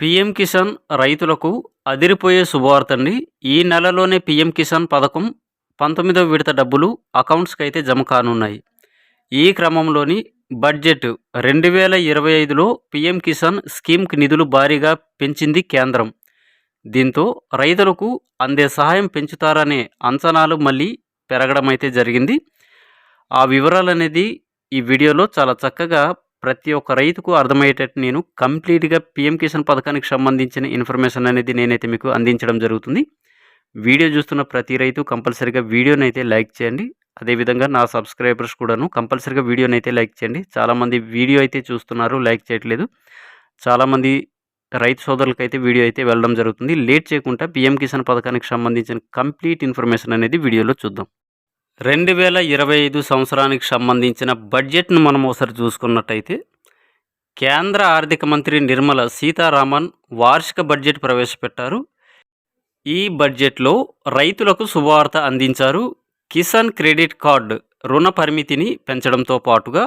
PM Kisan రైతులకు అదిరిపోయే శుభవార్తండి. ఈ నెలలోనే పీఎం కిసాన్ పథకం పంతొమ్మిదవ విడత డబ్బులు అకౌంట్స్కి అయితే జమ కానున్నాయి. ఈ క్రమంలోని బడ్జెట్ రెండు వేల ఇరవై ఐదులో పీఎం కిసాన్ స్కీమ్కి నిధులు భారీగా పెంచింది కేంద్రం. దీంతో రైతులకు అందే సహాయం పెంచుతారనే అంచనాలు మళ్ళీ పెరగడం అయితే జరిగింది. ఆ వివరాలు అనేది ఈ వీడియోలో చాలా చక్కగా ప్రతి ఒక్క రైతుకు అర్థమయ్యేటట్టు నేను కంప్లీట్గా పిఎం కిసాన్ పథకానికి సంబంధించిన ఇన్ఫర్మేషన్ అనేది నేనైతే మీకు అందించడం జరుగుతుంది. వీడియో చూస్తున్న ప్రతి రైతు కంపల్సరీగా వీడియోని అయితే లైక్ చేయండి. అదేవిధంగా నా సబ్స్క్రైబర్స్ కూడాను కంపల్సరీగా వీడియోని అయితే లైక్ చేయండి. చాలామంది వీడియో అయితే చూస్తున్నారు లైక్ చేయట్లేదు. చాలామంది రైతు సోదరులకైతే వీడియో అయితే వెళ్ళడం జరుగుతుంది. లేట్ చేయకుండా పిఎం కిసాన్ పథకానికి సంబంధించిన కంప్లీట్ ఇన్ఫర్మేషన్ అనేది వీడియోలో చూద్దాం. రెండు వేల ఇరవై ఐదు సంవత్సరానికి సంబంధించిన బడ్జెట్ను మనం ఒకసారి చూసుకున్నట్టయితే కేంద్ర ఆర్థిక మంత్రి నిర్మల సీతారామన్ వార్షిక బడ్జెట్ ప్రవేశపెట్టారు. ఈ బడ్జెట్లో రైతులకు శుభవార్త అందించారు. కిసాన్ క్రెడిట్ కార్డ్ రుణ పరిమితిని పెంచడంతో పాటుగా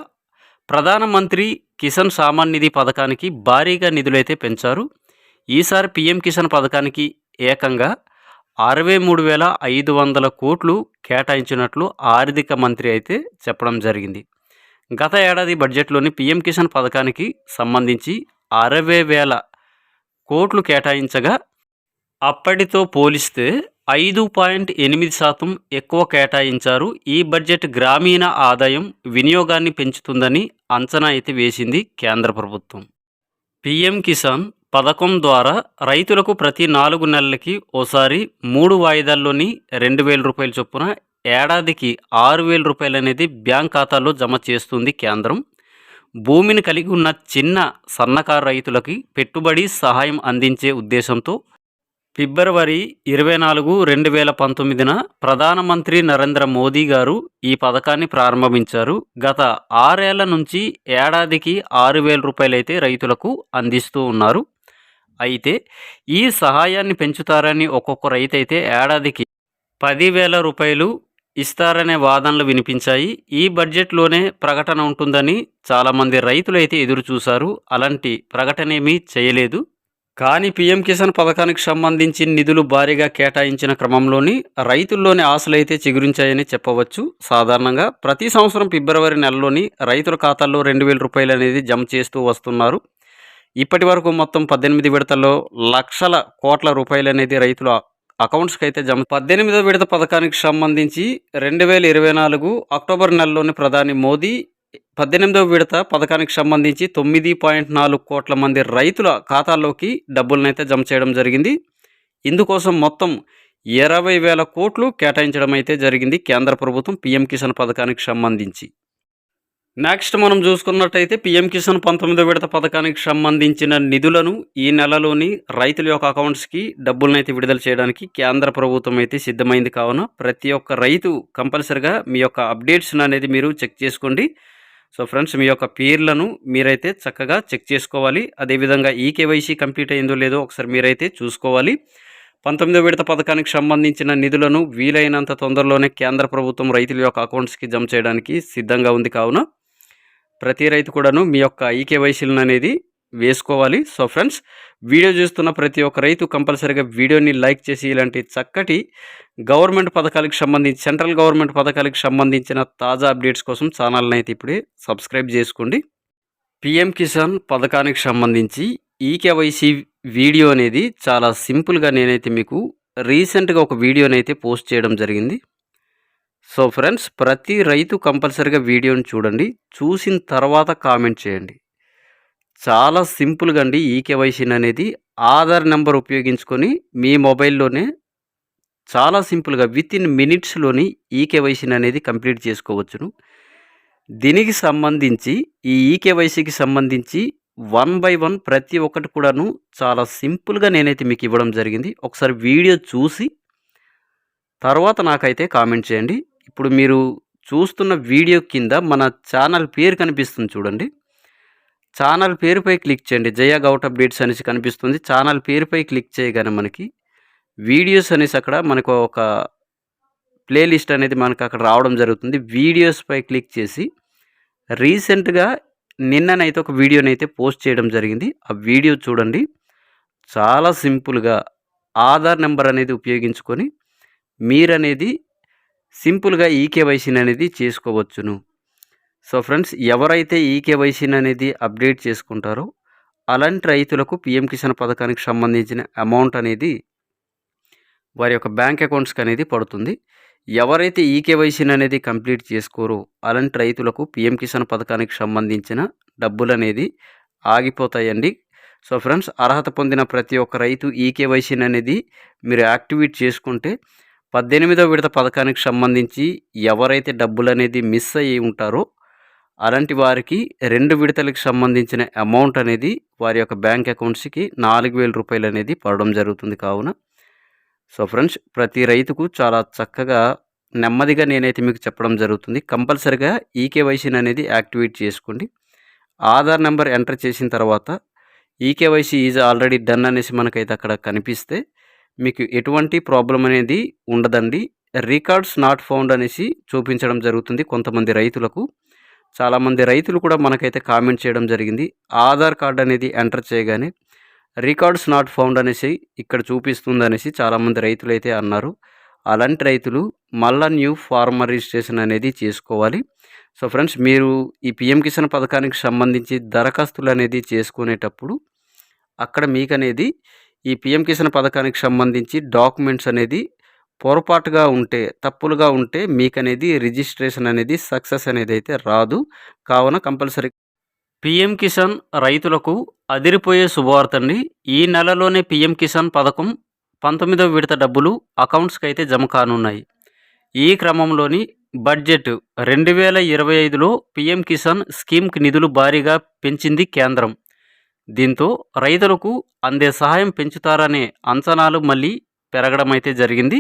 ప్రధానమంత్రి కిసాన్ సామాన్ నిధి పథకానికి భారీగా నిధులైతే పెంచారు. ఈసారి పిఎం కిసాన్ పథకానికి ఏకంగా అరవై మూడు వేల ఐదు వందల కోట్లు కేటాయించినట్లు ఆర్థిక మంత్రి అయితే చెప్పడం జరిగింది. గత ఏడాది బడ్జెట్లోని పీఎం కిసాన్ పథకానికి సంబంధించి అరవై వేల కోట్లు కేటాయించగా అప్పటితో పోలిస్తే ఐదు పాయింట్ ఎనిమిది శాతం ఎక్కువ కేటాయించారు. ఈ బడ్జెట్ గ్రామీణ ఆదాయం వినియోగాన్ని పెంచుతుందని అంచనా అయితే వేసింది కేంద్ర ప్రభుత్వం. పిఎం కిసాన్ పథకం ద్వారా రైతులకు ప్రతి నాలుగు నెలలకి ఓసారి మూడు వాయిదాల్లోని రెండు వేల రూపాయల చొప్పున ఏడాదికి ఆరు వేల రూపాయలు అనేది బ్యాంక్ ఖాతాలో జమ చేస్తుంది కేంద్రం. భూమిని కలిగి ఉన్న చిన్న సన్నకారు రైతులకి పెట్టుబడి సహాయం అందించే ఉద్దేశంతో ఫిబ్రవరి ఇరవై నాలుగు రెండు వేల పంతొమ్మిదిన ప్రధానమంత్రి నరేంద్ర మోదీ గారు ఈ పథకాన్ని ప్రారంభించారు. గత ఆరేళ్ళ నుంచి ఏడాదికి ఆరు వేల రూపాయలైతే రైతులకు అందిస్తూ ఉన్నారు. అయితే ఈ సహాయాన్ని పెంచుతారని ఒక్కొక్క రైతు అయితే ఏడాదికి పదివేల రూపాయలు ఇస్తారనే వాదనలు వినిపించాయి. ఈ బడ్జెట్లోనే ప్రకటన ఉంటుందని చాలామంది రైతులు అయితే ఎదురు చూశారు అలాంటి ప్రకటన ఏమీ చేయలేదు. కానీ పీఎం కిసాన్ పథకానికి సంబంధించి నిధులు భారీగా కేటాయించిన క్రమంలోని రైతుల్లోని ఆశలైతే చిగురించాయని చెప్పవచ్చు. సాధారణంగా ప్రతి సంవత్సరం ఫిబ్రవరి నెలలోని రైతుల ఖాతాల్లో రెండు వేల రూపాయలు అనేది జమ చేస్తూ వస్తున్నారు. ఇప్పటి వరకు మొత్తం పద్దెనిమిది విడతల్లో లక్షల కోట్ల రూపాయలు అనేది రైతుల అకౌంట్స్కి అయితే జమ పద్దెనిమిదో విడత పథకానికి సంబంధించి రెండు వేల ఇరవై నాలుగు అక్టోబర్ నెలలోని ప్రధాని మోదీ పద్దెనిమిదవ విడత పథకానికి సంబంధించి తొమ్మిది పాయింట్ నాలుగు కోట్ల మంది రైతుల ఖాతాల్లోకి డబ్బులనైతే జమ చేయడం జరిగింది. ఇందుకోసం మొత్తం ఇరవై వేల కోట్లు కేటాయించడం అయితే జరిగింది కేంద్ర ప్రభుత్వం పిఎం కిసాన్ పథకానికి సంబంధించి. నెక్స్ట్ మనం చూసుకున్నట్టయితే పిఎం కిసాన్ పంతొమ్మిదో విడత పథకానికి సంబంధించిన నిధులను ఈ నెలలోని రైతుల యొక్క అకౌంట్స్కి డబ్బులనైతే విడుదల చేయడానికి కేంద్ర ప్రభుత్వం అయితే సిద్ధమైంది. కావున ప్రతి ఒక్క రైతు కంపల్సరిగా మీ యొక్క అప్డేట్స్ అనేది మీరు చెక్ చేసుకోండి. సో ఫ్రెండ్స్ మీ యొక్క పేర్లను మీరైతే చక్కగా చెక్ చేసుకోవాలి. అదేవిధంగా ఈ కేవైసీ కంప్లీట్ అయిందో లేదో ఒకసారి మీరైతే చూసుకోవాలి. పంతొమ్మిదో విడత పథకానికి సంబంధించిన నిధులను వీలైనంత తొందరలోనే కేంద్ర ప్రభుత్వం రైతుల యొక్క అకౌంట్స్కి జమ చేయడానికి సిద్ధంగా ఉంది. కావున ప్రతి రైతు కూడాను మీ యొక్క ఈకేవైసీలను అనేది వేసుకోవాలి. సో ఫ్రెండ్స్ వీడియో చూస్తున్న ప్రతి ఒక్క రైతు కంపల్సరీగా వీడియోని లైక్ చేసి ఇలాంటి చక్కటి గవర్నమెంట్ పథకాలకు సంబంధించి సెంట్రల్ గవర్నమెంట్ పథకాలకు సంబంధించిన తాజా అప్డేట్స్ కోసం ఛానల్ని అయితే ఇప్పుడే సబ్స్క్రైబ్ చేసుకోండి. పిఎం కిసాన్ పథకానికి సంబంధించి ఈకేవైసీ వీడియో అనేది చాలా సింపుల్గా నేనైతే మీకు రీసెంట్గా ఒక వీడియోనైతే పోస్ట్ చేయడం జరిగింది. సో ఫ్రెండ్స్ ప్రతి రైతు కంపల్సరీగా వీడియోని చూడండి. చూసిన తర్వాత కామెంట్ చేయండి. చాలా సింపుల్గా అండి ఈ కేవైసీని అనేది. ఆధార్ నెంబర్ ఉపయోగించుకొని మీ మొబైల్లోనే చాలా సింపుల్గా విత్ ఇన్ మినిట్స్లోని ఈ కేవైసీని అనేది కంప్లీట్ చేసుకోవచ్చును. దీనికి సంబంధించి ఈ ఈకేవైసీకి సంబంధించి వన్ బై వన్ ప్రతి ఒక్కటి కూడాను చాలా సింపుల్గా నేనైతే మీకు ఇవ్వడం జరిగింది. ఒకసారి వీడియో చూసి తర్వాత నాకైతే కామెంట్ చేయండి. ఇప్పుడు మీరు చూస్తున్న వీడియో కింద మన ఛానల్ పేరు కనిపిస్తుంది చూడండి. ఛానల్ పేరుపై క్లిక్ చేయండి. జయ గౌట్ అప్డేట్స్ అనేసి కనిపిస్తుంది. ఛానల్ పేరుపై క్లిక్ చేయగానే మనకి వీడియోస్ అనేసి అక్కడ మనకు ఒక ప్లేలిస్ట్ అనేది మనకు అక్కడ రావడం జరుగుతుంది. వీడియోస్పై క్లిక్ చేసి రీసెంట్గా నిన్ననైతే ఒక వీడియోని అయితే పోస్ట్ చేయడం జరిగింది. ఆ వీడియో చూడండి. చాలా సింపుల్గా ఆధార్ నెంబర్ అనేది ఉపయోగించుకొని మీరనేది సింపుల్గా ఈకేవైసీని అనేది చేసుకోవచ్చును. సో ఫ్రెండ్స్ ఎవరైతే ఈకేవైసీని అనేది అప్డేట్ చేసుకుంటారో అలాంటి రైతులకు పిఎం కిసాన్ పథకానికి సంబంధించిన అమౌంట్ అనేది వారి యొక్క బ్యాంక్ అకౌంట్స్కి అనేది పడుతుంది. ఎవరైతే ఈకేవైసీని అనేది కంప్లీట్ చేసుకోరో అలాంటి రైతులకు పిఎం కిసాన్ పథకానికి సంబంధించిన డబ్బులు అనేది ఆగిపోతాయండి. సో ఫ్రెండ్స్ అర్హత పొందిన ప్రతి ఒక్క రైతు ఈకేవైసీని అనేది మీరు యాక్టివేట్ చేసుకుంటే పద్దెనిమిదో విడత పథకానికి సంబంధించి ఎవరైతే డబ్బులు అనేది మిస్ అయ్యి ఉంటారో అలాంటి వారికి రెండు విడతలకు సంబంధించిన అమౌంట్ అనేది వారి యొక్క బ్యాంక్ అకౌంట్స్కి నాలుగు వేల రూపాయలు అనేది పడడం జరుగుతుంది కావున. సో ఫ్రెండ్స్ ప్రతి రైతుకు చాలా చక్కగా నెమ్మదిగా నేనైతే మీకు చెప్పడం జరుగుతుంది. కంపల్సరిగా ఈకేవైసీని అనేది యాక్టివేట్ చేసుకోండి. ఆధార్ నెంబర్ ఎంటర్ చేసిన తర్వాత ఈకేవైసీ ఈజ్ ఆల్రెడీ డన్ అనేసి మనకైతే అక్కడ కనిపిస్తే మీకు ఎటువంటి ప్రాబ్లం అనేది ఉండదండి. రికార్డ్స్ నాట్ ఫౌండ్ అనేసి చూపించడం జరుగుతుంది కొంతమంది రైతులకు. చాలామంది రైతులు కూడా మనకైతే కామెంట్ చేయడం జరిగింది. ఆధార్ కార్డ్ అనేది ఎంటర్ చేయగానే రికార్డ్స్ నాట్ ఫౌండ్ అనేసి ఇక్కడ చూపిస్తుంది అనేసి చాలామంది రైతులు అయితే అన్నారు. అలాంటి రైతులు మళ్ళా న్యూ ఫార్మర్ రిజిస్ట్రేషన్ అనేది చేసుకోవాలి. సో ఫ్రెండ్స్ మీరు ఈ పిఎం కిసాన్ పథకానికి సంబంధించి దరఖాస్తులు అనేది చేసుకునేటప్పుడు అక్కడ మీకు అనేది ఈ పిఎం కిసాన్ పథకానికి సంబంధించి డాక్యుమెంట్స్ అనేది పొరపాటుగా ఉంటే తప్పులుగా ఉంటే మీకు అనేది రిజిస్ట్రేషన్ అనేది సక్సెస్ అనేది అయితే రాదు. కావున కంపల్సరీ పిఎం కిసాన్ రైతులకు అదిరిపోయే శుభవార్త ఈ నెలలోనే పిఎం కిసాన్ పథకం పంతొమ్మిదవ విడత డబ్బులు అకౌంట్స్కి అయితే జమ కానున్నాయి. ఈ క్రమంలోని బడ్జెట్ రెండు వేల ఇరవై ఐదులో పిఎం కిసాన్ స్కీమ్కి నిధులు భారీగా పెంచింది కేంద్రం. దీంతో రైతులకు అందే సహాయం పెంచుతారనే అంచనాలు మళ్ళీ పెరగడం అయితే జరిగింది.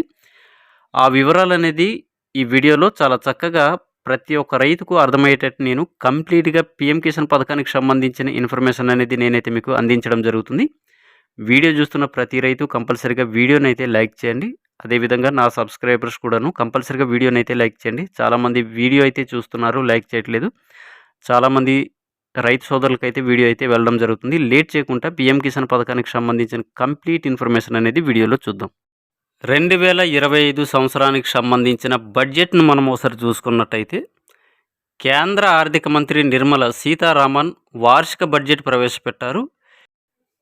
ఆ వివరాలు అనేది ఈ వీడియోలో చాలా చక్కగా ప్రతి ఒక్క రైతుకు అర్థమయ్యేటట్టు నేను కంప్లీట్గా పిఎం కిసాన్ పథకానికి సంబంధించిన ఇన్ఫర్మేషన్ అనేది నేనైతే మీకు అందించడం జరుగుతుంది. వీడియో చూస్తున్న ప్రతి రైతు కంపల్సరీగా వీడియోని అయితే లైక్ చేయండి. అదేవిధంగా నా సబ్స్క్రైబర్స్ కూడాను కంపల్సరీగా వీడియోని అయితే లైక్ చేయండి. చాలామంది వీడియో అయితే చూస్తున్నారు లైక్ చేయట్లేదు. చాలామంది రైతు సోదరులకు అయితే వీడియో అయితే వెళ్ళడం జరుగుతుంది. లేట్ చేయకుండా పిఎం కిసాన్ పథకానికి సంబంధించిన కంప్లీట్ ఇన్ఫర్మేషన్ అనేది వీడియోలో చూద్దాం. రెండు వేల ఇరవై ఐదు సంవత్సరానికి సంబంధించిన బడ్జెట్ను మనం ఒకసారి చూసుకున్నట్టయితే కేంద్ర ఆర్థిక మంత్రి నిర్మల సీతారామన్ వార్షిక బడ్జెట్ ప్రవేశపెట్టారు.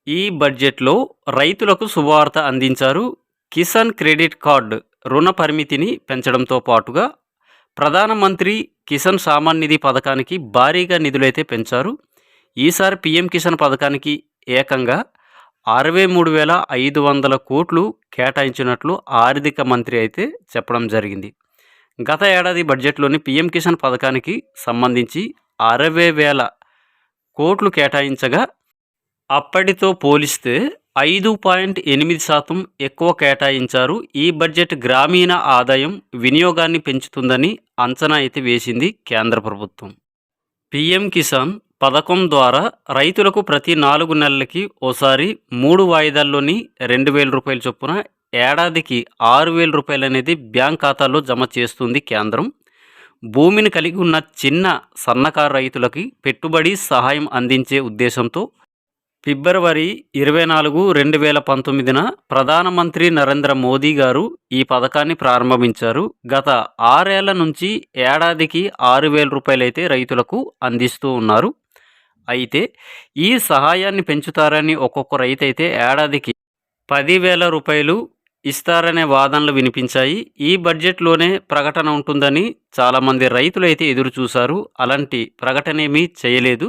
ఈ బడ్జెట్లో రైతులకు శుభవార్త అందించారు. కిసాన్ క్రెడిట్ కార్డు రుణ పరిమితిని పెంచడంతో పాటుగా ప్రధానమంత్రి కిసాన్ సామాన్ నిధి పథకానికి భారీగా నిధులైతే పెంచారు. ఈసారి పిఎం కిసాన్ పథకానికి ఏకంగా అరవై మూడు వేల ఐదు వందల కోట్లు కేటాయించినట్లు ఆర్థిక మంత్రి అయితే చెప్పడం జరిగింది. గత ఏడాది బడ్జెట్లోని పిఎం కిసాన్ పథకానికి సంబంధించి అరవై వేల కోట్లు కేటాయించగా అప్పటితో పోలిస్తే ఐదు పాయింట్ ఎనిమిది శాతం ఎక్కువ కేటాయించారు. ఈ బడ్జెట్ గ్రామీణ ఆదాయం వినియోగాన్ని పెంచుతుందని అంచనా అయితే వేసింది కేంద్ర ప్రభుత్వం. పిఎం కిసాన్ పథకం ద్వారా రైతులకు ప్రతి నాలుగు నెలలకి ఓసారి మూడు వాయిదాల్లోని రెండు వేల రూపాయల చొప్పున ఏడాదికి ఆరు వేల రూపాయలు అనేది బ్యాంక్ ఖాతాలో జమ చేస్తుంది కేంద్రం. భూమిని కలిగి ఉన్న చిన్న సన్నకారు రైతులకి పెట్టుబడి సహాయం అందించే ఉద్దేశంతో ఫిబ్రవరి ఇరవై నాలుగు రెండు వేల పంతొమ్మిదిన ప్రధానమంత్రి నరేంద్ర మోదీ గారు ఈ పథకాన్ని ప్రారంభించారు. గత ఆరేళ్ళ నుంచి ఏడాదికి ఆరు వేల రూపాయలైతే రైతులకు అందిస్తూ ఉన్నారు. అయితే ఈ సహాయాన్ని పెంచుతారని ఒక్కొక్క రైతు అయితే ఏడాదికి పదివేల రూపాయలు ఇస్తారనే వాదనలు వినిపించాయి. ఈ బడ్జెట్లోనే ప్రకటన ఉంటుందని చాలామంది రైతులు అయితే ఎదురు చూశారు అలాంటి ప్రకటన ఏమీ చేయలేదు.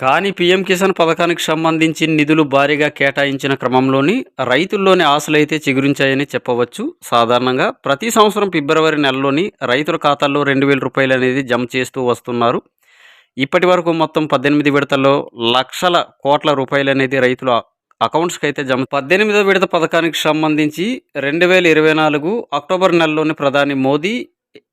కానీ పీఎం కిసాన్ పథకానికి సంబంధించి నిధులు భారీగా కేటాయించిన క్రమంలోని రైతుల్లోని ఆశలైతే చిగురించాయని చెప్పవచ్చు. సాధారణంగా ప్రతి సంవత్సరం ఫిబ్రవరి నెలలోని రైతుల ఖాతాల్లో రెండు వేల రూపాయలు అనేది జమ చేస్తూ వస్తున్నారు. ఇప్పటి వరకు మొత్తం పద్దెనిమిది విడతల్లో లక్షల కోట్ల రూపాయలు అనేది రైతుల అకౌంట్స్కి అయితే జమ పద్దెనిమిదో విడత పథకానికి సంబంధించి రెండు వేల ఇరవై నాలుగు అక్టోబర్ నెలలోని ప్రధాని మోదీ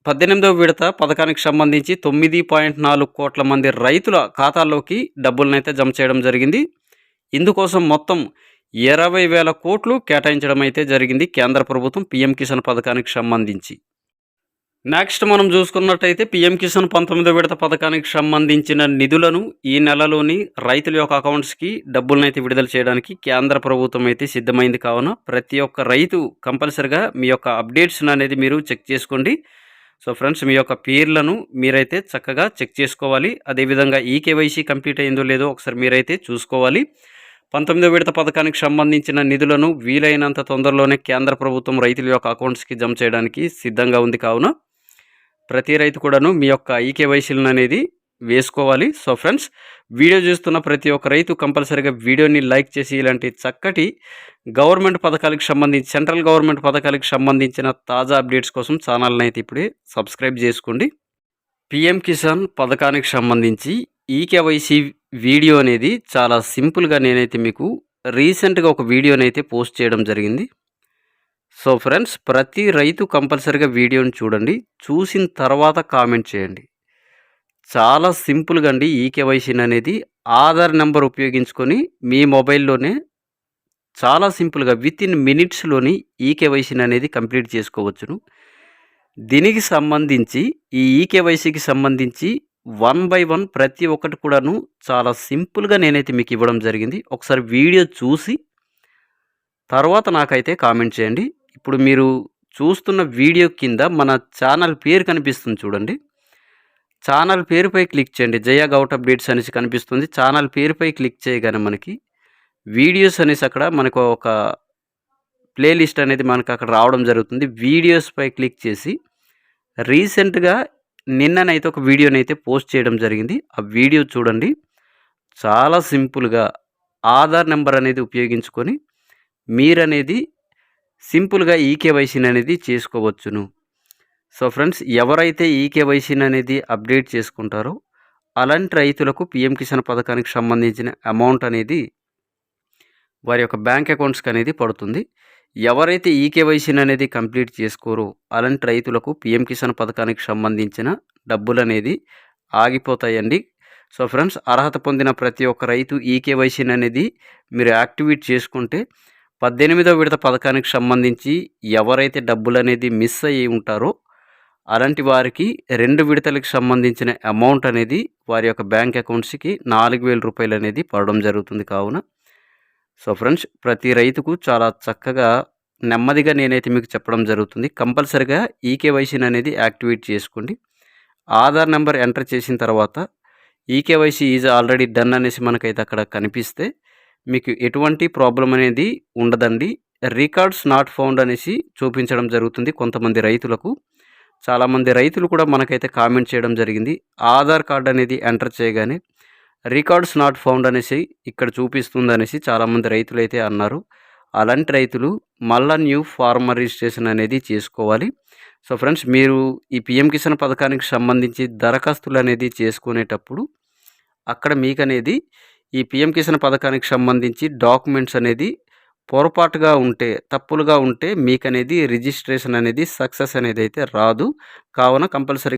పద్దెనిమిదవ విడత పథకానికి సంబంధించి తొమ్మిది పాయింట్ నాలుగు కోట్ల మంది రైతుల ఖాతాల్లోకి డబ్బులనైతే జమ చేయడం జరిగింది. ఇందుకోసం మొత్తం ఇరవై వేల కోట్లు కేటాయించడం అయితే జరిగింది కేంద్ర ప్రభుత్వం పిఎం కిసాన్ పథకానికి సంబంధించి. నెక్స్ట్ మనం చూసుకున్నట్టయితే పిఎం కిసాన్ పంతొమ్మిదో విడత పథకానికి సంబంధించిన నిధులను ఈ నెలలోని రైతుల యొక్క అకౌంట్స్కి డబ్బులనైతే విడుదల చేయడానికి కేంద్ర ప్రభుత్వం అయితే సిద్ధమైంది కావున ప్రతి ఒక్క రైతు కంపల్సరిగా మీ యొక్క అప్డేట్స్ అనేది మీరు చెక్ చేసుకోండి. సో ఫ్రెండ్స్ మీ యొక్క పేర్లను మీరైతే చక్కగా చెక్ చేసుకోవాలి. అదేవిధంగా ఈ కేవైసీ కంప్లీట్ అయిందో లేదో ఒకసారి మీరైతే చూసుకోవాలి. పంతొమ్మిదో విడత పథకానికి సంబంధించిన నిధులను వీలైనంత తొందరలోనే కేంద్ర ప్రభుత్వం రైతుల యొక్క అకౌంట్స్కి జమ చేయడానికి సిద్ధంగా ఉంది. కావున ప్రతి రైతు కూడాను మీ యొక్క ఈకేవైసీలను అనేది వేసుకోవాలి. సో ఫ్రెండ్స్ వీడియో చూస్తున్న ప్రతి ఒక్క రైతు కంపల్సరీగా వీడియోని లైక్ చేసి ఇలాంటి చక్కటి గవర్నమెంట్ పథకాలకు సంబంధించి సెంట్రల్ గవర్నమెంట్ పథకాలకు సంబంధించిన తాజా అప్డేట్స్ కోసం ఛానల్ని అయితే ఇప్పుడే సబ్స్క్రైబ్ చేసుకోండి. పిఎం కిసాన్ పథకానికి సంబంధించి ఈకేవైసీ వీడియో అనేది చాలా సింపుల్గా నేనైతే మీకు రీసెంట్గా ఒక వీడియోని అయితే పోస్ట్ చేయడం జరిగింది. సో ఫ్రెండ్స్ ప్రతి రైతు కంపల్సరీగా వీడియోని చూడండి. చూసిన తర్వాత కామెంట్ చేయండి. చాలా సింపుల్గా అండి ఈ కేవైసీని అనేది. ఆధార్ నెంబర్ ఉపయోగించుకొని మీ మొబైల్లోనే చాలా సింపుల్గా విత్ ఇన్ మినిట్స్లోని ఈ కేవైసీని అనేది కంప్లీట్ చేసుకోవచ్చును. దీనికి సంబంధించి ఈ ఈకేవైసీకి సంబంధించి వన్ బై వన్ ప్రతి ఒక్కటి కూడాను చాలా సింపుల్గా నేనైతే మీకు ఇవ్వడం జరిగింది. ఒకసారి వీడియో చూసి తర్వాత నాకైతే కామెంట్ చేయండి. ఇప్పుడు మీరు చూస్తున్న వీడియో కింద మన ఛానల్ పేరు కనిపిస్తుంది చూడండి. ఛానల్ పేరుపై క్లిక్ చేయండి. జయ గౌట్ అప్డేట్స్ అనేసి కనిపిస్తుంది. ఛానల్ పేరుపై క్లిక్ చేయగానే మనకి వీడియోస్ అనేసి అక్కడ మనకు ఒక ప్లేలిస్ట్ అనేది మనకు అక్కడ రావడం జరుగుతుంది. వీడియోస్పై క్లిక్ చేసి రీసెంట్గా నిన్ననైతే ఒక వీడియోనైతే పోస్ట్ చేయడం జరిగింది. ఆ వీడియో చూడండి. చాలా సింపుల్గా ఆధార్ నెంబర్ అనేది ఉపయోగించుకొని మీరనేది సింపుల్గా ఈకేవైసీని అనేది చేసుకోవచ్చును. సో ఫ్రెండ్స్ ఎవరైతే ఈకేవైసీని అనేది అప్డేట్ చేసుకుంటారో అలాంటి రైతులకు పిఎం కిసాన్ పథకానికి సంబంధించిన అమౌంట్ అనేది వారి యొక్క బ్యాంక్ అకౌంట్స్కి అనేది పడుతుంది. ఎవరైతే ఈకేవైసీని అనేది కంప్లీట్ చేసుకోరో అలాంటి రైతులకు పిఎం కిసాన్ పథకానికి సంబంధించిన డబ్బులు అనేది ఆగిపోతాయండి. సో ఫ్రెండ్స్ అర్హత పొందిన ప్రతి ఒక్క రైతు ఈకేవైసీని అనేది మీరు యాక్టివేట్ చేసుకుంటే పద్దెనిమిదో విడత పథకానికి సంబంధించి ఎవరైతే డబ్బులు అనేది మిస్ అయ్యి ఉంటారో అలాంటి వారికి రెండు విడతలకు సంబంధించిన అమౌంట్ అనేది వారి యొక్క బ్యాంక్ అకౌంట్స్కి నాలుగు వేల రూపాయలు అనేది పడడం జరుగుతుంది కావున. సో ఫ్రెండ్స్ ప్రతి రైతుకు చాలా చక్కగా నెమ్మదిగా నేనైతే మీకు చెప్పడం జరుగుతుంది. కంపల్సరిగా ఈకేవైసీని అనేది యాక్టివేట్ చేసుకోండి. ఆధార్ నెంబర్ ఎంటర్ చేసిన తర్వాత ఈకేవైసీ ఈజ్ ఆల్రెడీ డన్ అనేసి మనకైతే అక్కడ కనిపిస్తే మీకు ఎటువంటి ప్రాబ్లం అనేది ఉండదండి. రికార్డ్స్ నాట్ ఫౌండ్ అనేసి చూపించడం జరుగుతుంది కొంతమంది రైతులకు. చాలామంది రైతులు కూడా మనకైతే కామెంట్ చేయడం జరిగింది. ఆధార్ కార్డ్ అనేది ఎంటర్ చేయగానే రికార్డ్స్ నాట్ ఫౌండ్ అనేసి ఇక్కడ చూపిస్తుంది అనేసి చాలామంది రైతులు అయితే అన్నారు. అలాంటి రైతులు మళ్ళా న్యూ ఫార్మర్ రిజిస్ట్రేషన్ అనేది చేసుకోవాలి. సో ఫ్రెండ్స్ మీరు ఈ పిఎం కిసాన్ పథకానికి సంబంధించి దరఖాస్తులు అనేది చేసుకునేటప్పుడు అక్కడ మీకు అనేది ఈ పిఎం కిసాన్ పథకానికి సంబంధించి డాక్యుమెంట్స్ అనేది పొరపాటుగా ఉంటే తప్పులుగా ఉంటే మీకు అనేది రిజిస్ట్రేషన్ అనేది సక్సెస్ అనేది అయితే రాదు. కావున కంపల్సరీ